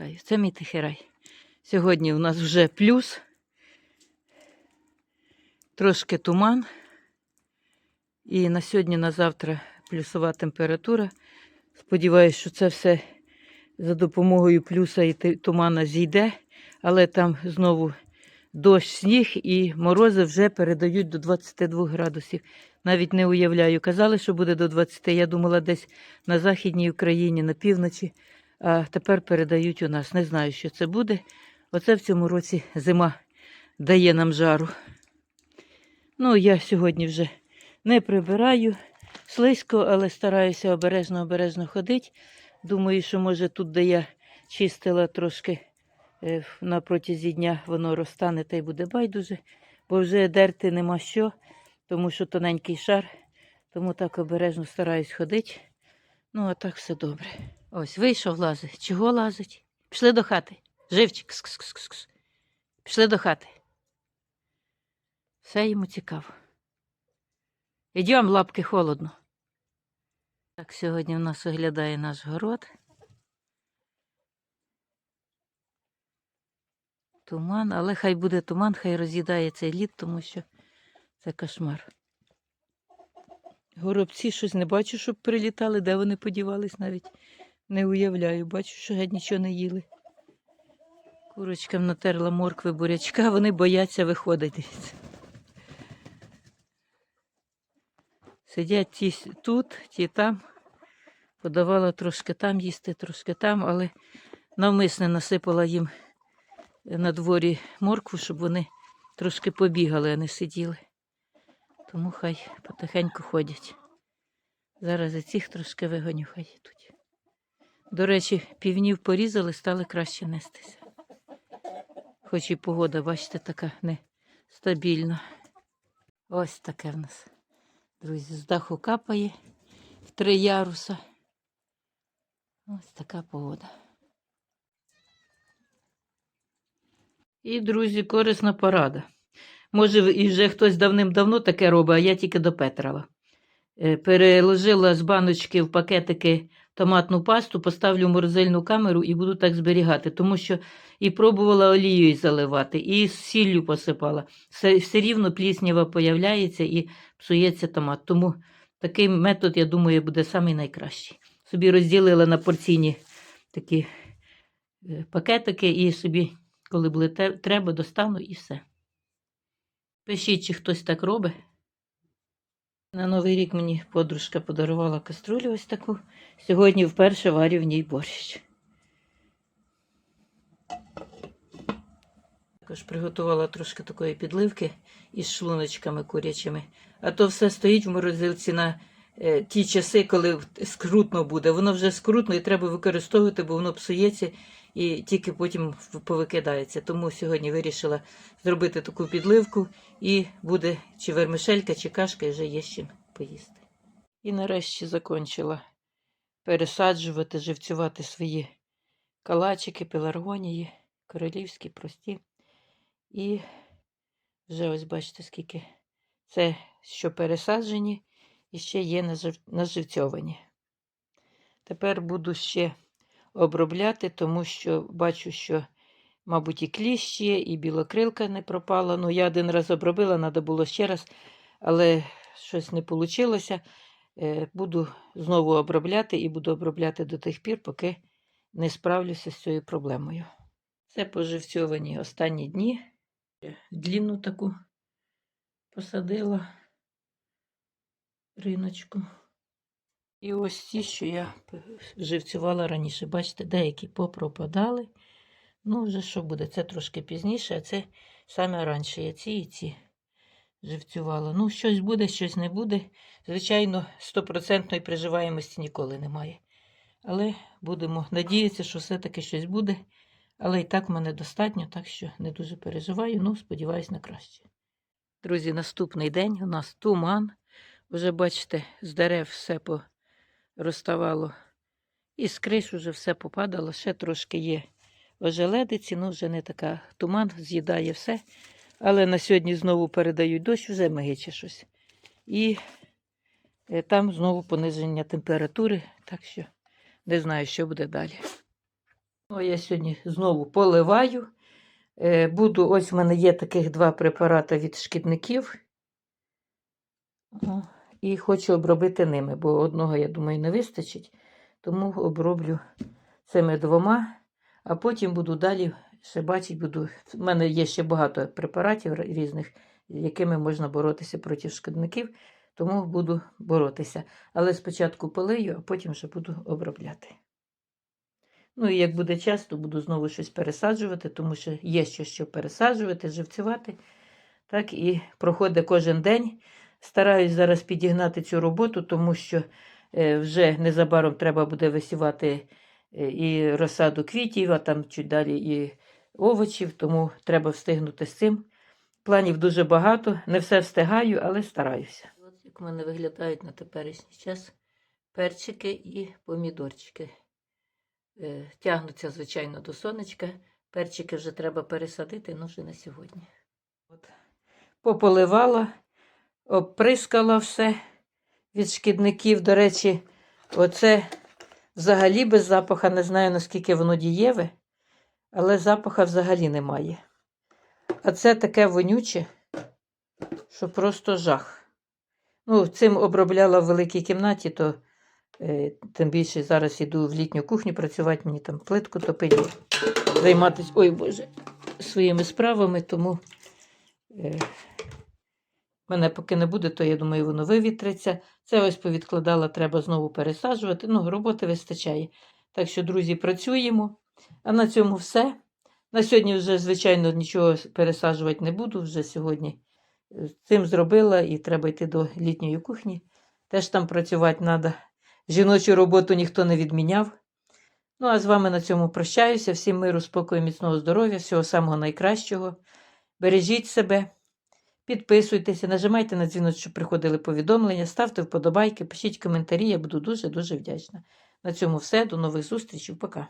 Вітаю, це мій тихий рай. Сьогодні у нас вже плюс, трошки туман. І на сьогодні, на завтра плюсова температура. Сподіваюсь, що це все за допомогою плюса і тумана зійде, але там знову дощ, сніг і морози вже передають до 22 градусів. Навіть не уявляю. Казали, що буде до 20. Я думала, десь на Західній Україні, на півночі. А тепер передають у нас. Не знаю, що це буде. Оце в цьому році зима дає нам жару. Ну, я сьогодні вже не прибираю слизько, але стараюся обережно-обережно ходити. Думаю, що може тут, де я чистила трошки е, на протязі дня, воно розтане та й буде байдуже, бо вже дерти нема що, тому що тоненький шар, тому так обережно стараюсь ходити. Ну, а так все добре. Ось, вийшов лазить. Чого лазить? Пішли до хати. Живчик. Кс-кс-кс-кс. Пішли до хати. Все йому цікаво. Ідем, лапки холодно. Так, сьогодні в нас оглядає наш город. Туман, але хай буде туман, хай роз'їдає цей лід, тому що це кошмар. Горобці щось не бачу, щоб прилітали, де вони подівались навіть. Не уявляю, бачу, що геть нічого не їли. Курочкам натерла моркви бурячка, вони бояться виходити. Сидять ті тут, ті там. Подавала трошки там їсти, трошки там, але навмисне насипала їм на дворі моркву, щоб вони трошки побігали, а не сиділи. Тому хай потихеньку ходять. Зараз і цих трошки вигоню, хай йдуть. До речі, півнів порізали, стали краще нестися. Хоч і погода, бачите, така нестабільна. Ось таке в нас. Друзі, з даху капає в три яруса. Ось така погода. І, друзі, корисна порада. Може, і вже хтось давним-давно таке робить, а я тільки до Петрова. Е, Переложила з баночки в пакетики томатну пасту, поставлю в морозильну камеру і буду так зберігати, тому що і пробувала олією заливати, і сіллю посипала. Все, все рівно пліснява появляється і псується томат. Тому такий метод, я думаю, буде самий найкращий. Собі розділила на порційні такі е, пакетики і собі, коли буде треба, достану і все. Пишіть, чи хтось так робить. На Новий рік мені подружка подарувала каструлю ось таку. Сьогодні вперше варю в ній борщ. Також приготувала трошки такої підливки із шлуночками курячими. А то все стоїть в морозилці на е, ті часи, коли скрутно буде. Воно вже скрутно і треба використовувати, бо воно псується і тільки потім повикидається. Тому сьогодні вирішила зробити таку підливку і буде чи вермишелька, чи кашка, і вже є з чим поїсти. І нарешті закончила пересаджувати, живцювати свої калачики, пеларгонії, королівські, прості. І вже ось бачите, скільки це що пересаджені, і ще є наживцьовані. Тепер буду ще обробляти, тому що бачу, що, мабуть, і кліщ є, і білокрилка не пропала. Ну, я один раз обробила, треба було ще раз, але щось не вийшло. Буду знову обробляти і буду обробляти до тих пір, поки не справлюся з цією проблемою. Це поживцьовані останні дні. Длінну таку посадила риночку. І ось ті, що я живцювала раніше. Бачите, деякі попропадали. Ну, вже що буде? Це трошки пізніше, а це саме раніше. Я ці і ці живцювала. Ну, щось буде, щось не буде. Звичайно, стопроцентної приживаємості ніколи немає. Але будемо надіятися, що все-таки щось буде. Але і так в мене достатньо, так що не дуже переживаю, ну, сподіваюсь на краще. Друзі, наступний день у нас туман. Вже бачите, з дерев все розставало. І криш вже все попадало. Ще трошки є ожеледиці, ну вже не така. Туман з'їдає все. Але на сьогодні знову передають дощ, вже мигиче щось. І е, там знову пониження температури, так що не знаю, що буде далі. Ну, я сьогодні знову поливаю. Е, Буду, ось в мене є таких два препарати від шкідників. І хочу обробити ними, бо одного, я думаю, не вистачить. Тому оброблю цими двома, а потім буду далі ще бачити, буду. В мене є ще багато препаратів різних, якими можна боротися проти шкідників, тому буду боротися. Але спочатку полию, а потім вже буду обробляти. Ну і як буде час, то буду знову щось пересаджувати, тому що є що, що пересаджувати, живцювати. Так і проходить кожен день. Стараюсь зараз підігнати цю роботу, тому що е, вже незабаром треба буде висівати е, і розсаду квітів, а там чуть далі і овочів, тому треба встигнути з цим. Планів дуже багато, не все встигаю, але стараюся. От як в мене виглядають на теперішній час перчики і помідорчики. Е, Тягнуться, звичайно, до сонечка. Перчики вже треба пересадити, ну вже на сьогодні. От. Пополивала, обприскала все від шкідників. До речі, оце взагалі без запаха, не знаю, наскільки воно дієве, але запаха взагалі немає. А це таке вонюче, що просто жах. Ну, цим обробляла в великій кімнаті, то е, тим більше зараз іду в літню кухню працювати, мені там плитку топити, займатися, ой Боже, своїми справами, тому е, мене поки не буде, то я думаю, воно вивітриться. Це ось повідкладала, треба знову пересаджувати. Ну, роботи вистачає. Так що, друзі, працюємо. А на цьому все. На сьогодні вже, звичайно, нічого пересаджувати не буду. Вже сьогодні е, цим зробила і треба йти до літньої кухні. Теж там працювати треба. Жіночу роботу ніхто не відміняв. Ну, а з вами на цьому прощаюся. Всім миру, спокою, міцного здоров'я, всього самого найкращого. Бережіть себе, підписуйтеся, нажимайте на дзвіночок, щоб приходили повідомлення, ставте вподобайки, пишіть коментарі. Я буду дуже-дуже вдячна. На цьому все. До нових зустрічей. Пока.